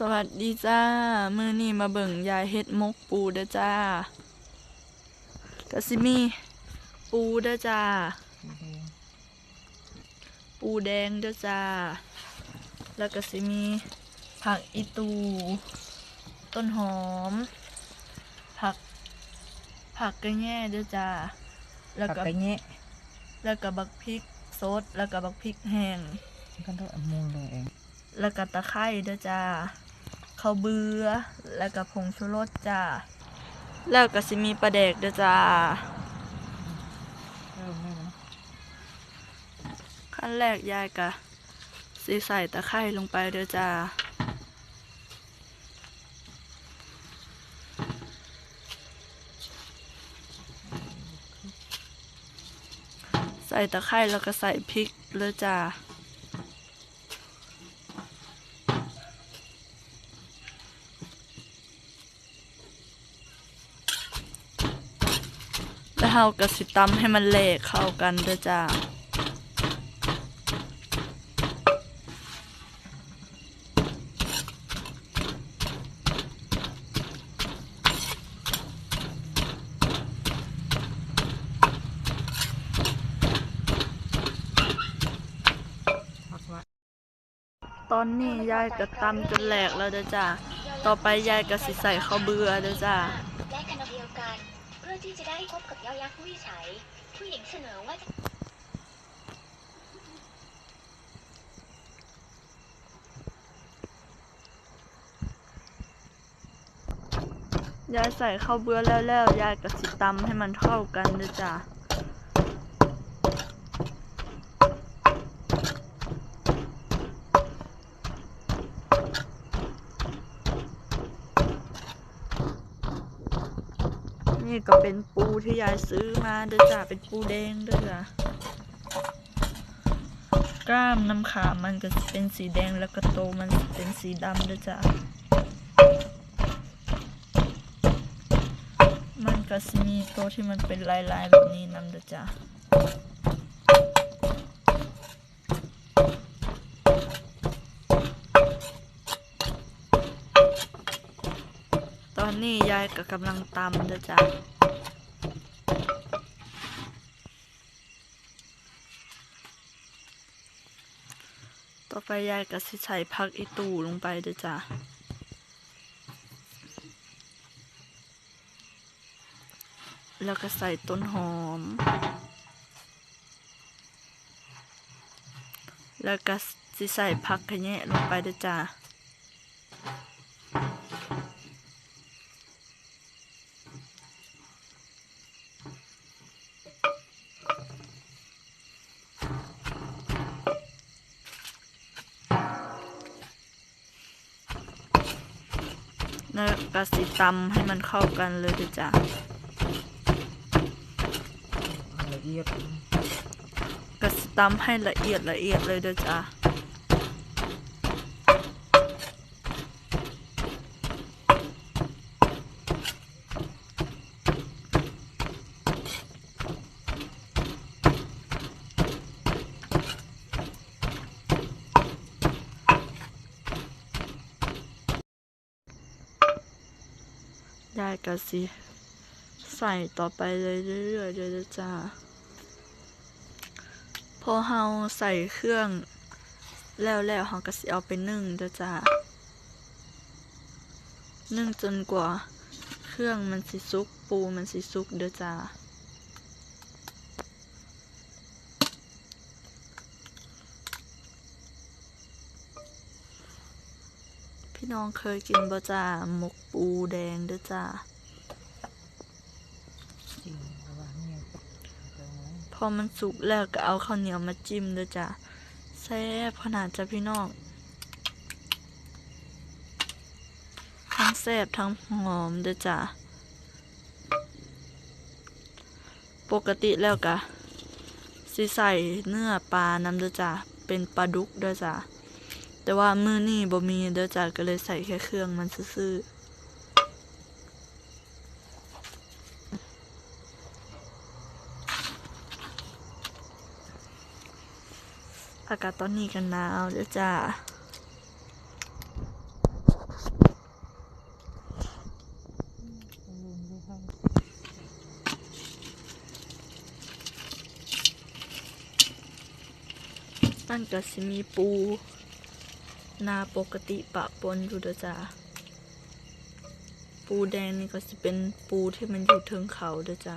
สวัสดีจ้า มื้อนี้มาเบิ่งยายเฮ็ดมกปูเด้อจ้าก็สิมีปูเด้อจ้า ปูแดงเด้อจ้า แล้วก็สิมีผักอีตู ต้นหอม ผัก ผักกระแง่เด้อจ้า แล้วผักก็กระเงะแล้วก็บักพริกสด แล้วก็บักพริกแห้งกันต้องเอามูลเลยเองแล้วก็ตะไคร้ด้วยจ้า ข้าวเบือแล้วก็ผงชูรสจ้าแล้วก็สิมีปลาแดกด้วยจ้าขั้นแรกยายกะสิใส่ตะไคร้ลงไปเด้อจ้าใส่ตะไคร้แล้วก็ใส่พริกเลยจ้า เฮาก็สิตำให้มันเละเข้ากันเด้อจ้าตอนนี้ยายก็ตำจนแหลกแล้วเด้อจ้า ต่อไปยายก็สิใส่ข้าวเบือเด้อจ้า เพื่อที่จะได้พบกับเยายักษ์ผู้วิสัย ผู้หญิงเสนอว่าจะยายใส่ข้าวเบือแล้วแล้วยายก็สิตำให้มันเข้ากันด้อจ้า นี่ก็เป็นปูที่ยายซื้อมาเด้อจ้าเป็นปูแดงเด้อจ้ากล้ามน้ำขามันก็เป็นสีแดงแล้วก็โตมันเป็นสีดำเด้อจ้ามันก็จะมีตัวที่มันเป็นลายๆแบบนี้นำเด้อจ้า อนนี้ยายก็กำลังตำเดจ้าต่อไปยายก็สิใส่ผักอีตูลงไปเดจ้าแล้วก็ใส่ต้นหอม แล้วก็สิใส่ผักขยะลงไปเด้อจ้า แล้วก็สิตำให้มันเข้ากันเลยเด้อจ้าละเอียดก็สิตำให้ละเอียดละเอียดเลยเด้อจ้า ยายก็สิใส่ต่อไปเลยเรื่อยๆเลยจ้าพอเฮาใส่เครื่องแล้วแล้วเฮาก็สิเอาไปนึ่งเด้อจ้านึ่งจนกว่า เครื่องมันสิสุกปูมันสิสุกเด้อจ้า พี่น้องเคยกินบ่จ้าหมกปูแดงเด้อจ้าจริงระหว่าพอมันสุกแล้วก็เอาข้าวเหนียวมาจิ้มเด้อจ้าแซ่บขนาดจ้ะพี่น้อง ทั้งแซ่บทั้งหอมเด้อจ้าปกติแล้วกะสิใส่เนื้อปลานำเด้อจ้าเป็นปลาดุกเด้อจ้า แต่ว่ามือนี่บ่มีเด้อจ้าก็เลยใส่แค่เครื่องมันซื่ออากาศตอนนี้กันนาวเด้อจ้าั้นกระสิมีปู นาปกติปะปนอยู่เด้อจ้าปูแดงนี่ก็จะเป็นปูที่มันอยู่เทิงเขาเด้อจ้า